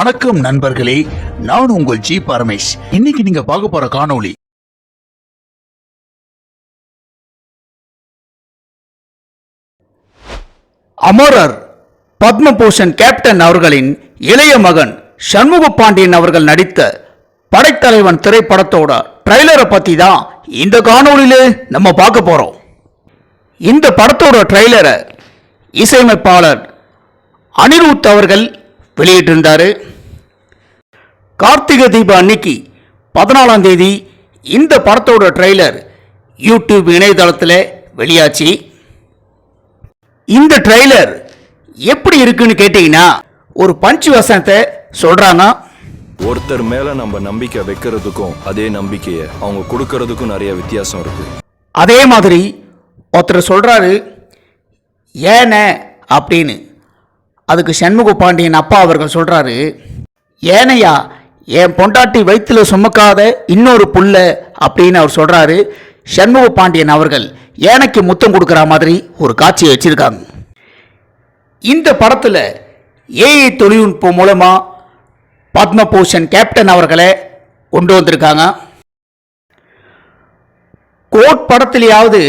வணக்கம் நண்பர்களே நான் உங்கள் ஜி பரமேஷ். இன்னைக்கு நீங்க பார்க்க போற காணொளி அமரர் பத்மபூஷன் கேப்டன் அவர்களின் இளைய மகன் சண்முக பாண்டியன் அவர்கள் நடித்த படைத்தலைவன் திரைப்படத்தோட ட்ரைலரை பத்தி தான் இந்த காணொளியில நம்ம பார்க்க போறோம். இந்த படத்தோட ட்ரைலரை இசையமைப்பாளர் அனிருத் அவர்கள் வெளியிட்டிருந்தாரு. கார்த்திகை தீபம் அன்னைக்கு பதினாலாம் தேதி இந்த படத்தோட ட்ரைலர் யூடியூப் இணையதளத்தில் வெளியாச்சு. இந்த ட்ரைலர் எப்படி இருக்குன்னு கேட்டீங்கன்னா ஒரு பஞ்ச் வசனத்தை சொல்றாங்க ஒருத்தர் மேல நம்ம நம்பிக்கை வைக்கிறதுக்கும் அதே நம்பிக்கையை அவங்க கொடுக்கறதுக்கும் நிறைய வித்தியாசம் இருக்கு. அதே மாதிரி ஒருத்தர் சொல்றாரு ஏன அப்படின்னு. அதுக்கு சண்முக பாண்டியன் அப்பா அவர்கள் சொல்கிறாரு ஏனையா என் பொண்டாட்டி வயிற்றில் சுமக்காத இன்னொரு புள்ள அப்படின்னு அவர் சொல்கிறாரு சண்முக பாண்டியன் அவர்கள். ஏனைக்கு முத்தம் கொடுக்குற மாதிரி ஒரு காட்சியை வச்சுருக்காங்க. இந்த படத்தில் ஏஐ தொழில்நுட்பம் மூலமாக பத்மபூஷன் கேப்டன் அவர்களை கொண்டு வந்திருக்காங்க. கோட் படத்திலேயாவது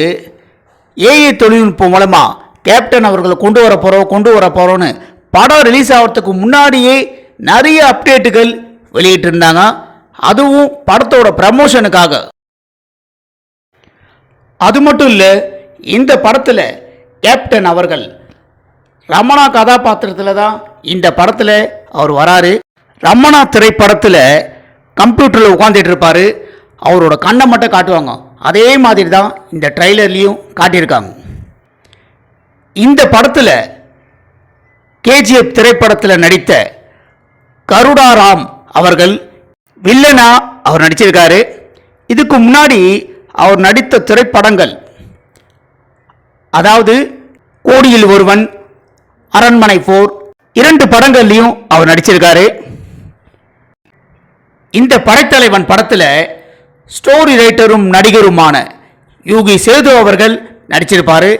ஏஐ தொழில்நுட்பம் மூலமாக கேப்டன் அவர்களை கொண்டு வர போகிறோம் கொண்டு வர போகிறோன்னு படம் ரிலீஸ் ஆகிறதுக்கு முன்னாடியே நிறைய அப்டேட்டுகள் வெளியிட்டிருந்தாங்க. அதுவும் படத்தோட ப்ரமோஷனுக்காக அது மட்டும் இல்லை இந்த படத்தில் கேப்டன் அவர்கள் ரமணா கதாபாத்திரத்தில் தான் இந்த படத்தில் அவர் வராரு. ரமணா திரைப்படத்தில் கம்ப்யூட்டரில் உட்காந்துட்டு இருப்பார் அவரோட கண்ணை மட்டும் காட்டுவாங்க. அதே மாதிரி தான் இந்த ட்ரைலர்லேயும் காட்டியிருக்காங்க. இந்த படத்தில் கேஜிஎஃப் திரைப்படத்தில் நடித்த கருடாராம் அவர்கள் வில்லனா அவர் நடிச்சிருக்காரு. இதுக்கு முன்னாடி அவர் நடித்த திரைப்படங்கள் அதாவது கோடியில் ஒருவன் அரண்மனை போர் இரண்டு படங்கள்லையும் அவர் நடிச்சிருக்காரு. இந்த படைத்தலைவன் படத்தில் ஸ்டோரி ரைட்டரும் நடிகருமான யூகி சேது அவர்கள் நடிச்சிருப்பார்.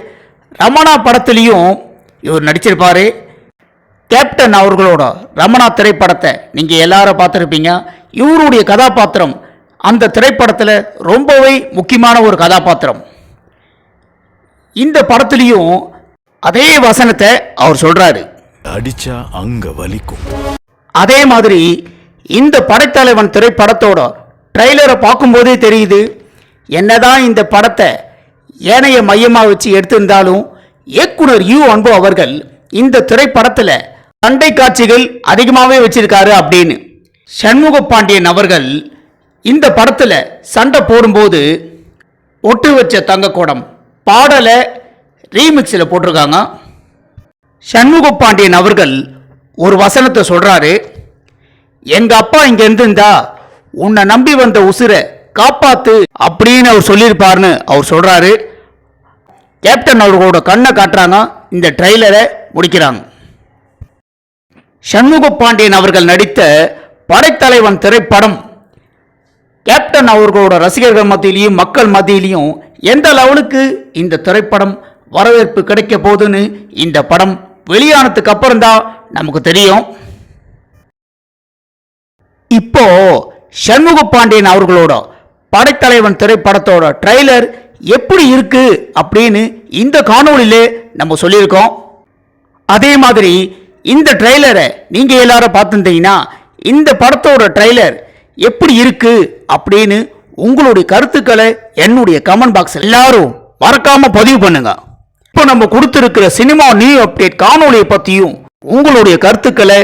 ரமணா படத்துலேயும் இவர் நடிச்சிருப்பாரு. கேப்டன் அவர்களோட ரமணா திரைப்படத்தை நீங்கள் எல்லாரும் பார்த்துருப்பீங்க. இவருடைய கதாபாத்திரம் அந்த திரைப்படத்தில் ரொம்பவே முக்கியமான ஒரு கதாபாத்திரம். இந்த படத்துலேயும் அதே வசனத்தை அவர் சொல்கிறாரு அடிச்சா அங்க வலிக்கும். அதே மாதிரி இந்த படைத்தலைவன் திரைப்படத்தோட ட்ரைலரை பார்க்கும்போதே தெரியுது. என்னதான் இந்த படத்தை ஏனைய மையமாக வச்சு எடுத்திருந்தாலும் இயக்குனர் யு அன்பு அவர்கள் இந்த திரைப்படத்தில் சண்டை காட்சிகள் அதிகமாகவே வச்சிருக்காரு அப்படின்னு சண்முக பாண்டியன் அவர்கள் இந்த படத்தில் சண்டை போடும்போது ஒட்டு வச்ச தங்கக்கூடம் பாடலை ரீமிக்ஸில் போட்டிருக்காங்க. சண்முக பாண்டியன் அவர்கள் ஒரு வசனத்தை சொல்கிறாரு எங்கள் அப்பா இங்கே இருந்திருந்தா உன்னை நம்பி வந்த உசுரை காப்பாத்து அப்படின்னு அவர் சொல்லியிருப்பார்னு அவர் சொல்கிறாரு கேப்டன் அவர்களோட கண்ணை காட்டுறாங்க. இந்த ட்ரெய்லரை முடிக்கிறாங்க. சண்முக பாண்டியன் அவர்கள் நடித்த படைத்தலைவன் திரைப்படம் கேப்டன் அவர்களோட ரசிகர்கள் மத்தியிலையும் மக்கள் மத்தியிலையும் எந்த லெவலுக்கு இந்த திரைப்படம் வரவேற்பு கிடைக்க போகுதுன்னு இந்த படம் வெளியானதுக்கு அப்புறம் தான் நமக்கு தெரியும். இப்போ சண்முக பாண்டியன் அவர்களோட படைத்தலைவன் திரைப்படத்தோட ட்ரெய்லர் எப்படி இருக்கு அப்படின்னு இந்த காணொளியிலே நம்ம சொல்லியிருக்கோம். அதே மாதிரி இந்த ட்ரைலரை நீங்கள் எல்லாரும் பார்த்துருந்தீங்கன்னா இந்த படத்தோட ட்ரெய்லர் எப்படி இருக்குது அப்படின்னு உங்களுடைய கருத்துக்களை என்னுடைய கமெண்ட் பாக்ஸ் எல்லாரும் மறக்காமல் பதிவு பண்ணுங்க. இப்போ நம்ம கொடுத்துருக்கிற சினிமா நியூ அப்டேட் காணொலியை பற்றியும் உங்களுடைய கருத்துக்களை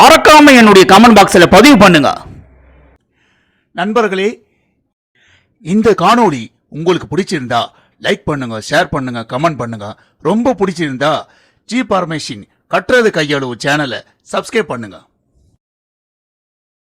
மறக்காமல் என்னுடைய கமெண்ட் பாக்ஸில் பதிவு பண்ணுங்க. நண்பர்களே இந்த காணொளி உங்களுக்கு பிடிச்சிருந்தா லைக் பண்ணுங்க ஷேர் பண்ணுங்க கமெண்ட் பண்ணுங்க. ரொம்ப பிடிச்சிருந்தா ஜி பரமேஷின் கட்டுறது கையளவு சேனலை சப்ஸ்கிரைப் பண்ணுங்க.